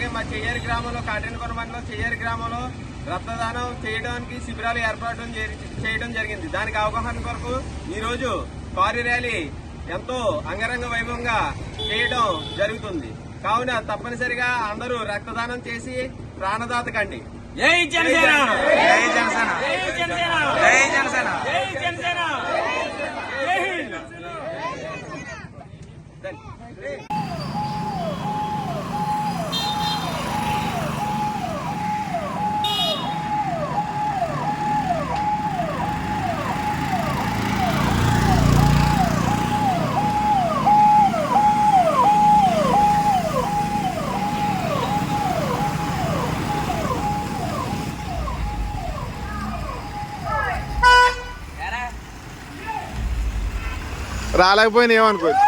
చెయ్యేరు గ్రామంలో కాటేనకొండ మండలం చెయ్యేరు గ్రామంలో రక్తదానం చేయడానికి శిబిరాలు ఏర్పాటు చేయడం జరిగింది. దానికి అవగాహన కొరకు ఈ రోజు కారు ర్యాలీ ఎంతో అంగరంగ వైభవంగా చేయడం జరుగుతుంది. కావున తప్పనిసరిగా అందరూ రక్తదానం చేసి ప్రాణదాత కండి. జై జనసేన! జై జనసేన! జై జనసేన! జై జనసేన! జై జనసేన! జై హింద్! రాలేకపోయినా ఏమనుకోవచ్చు?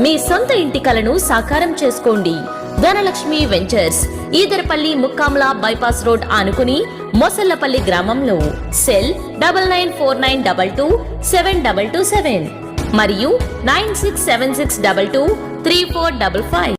మీ సొంత ఇంటి కలను సాకారం చేసుకోండి. Dhanalakshmi ventures Edarapalli Mukkamala bypass road ఆనుకుని మొసల్లపల్లి గ్రామంలో cell double nine four nine double two seven double two seven మరియు nine six seven six double two three four double five.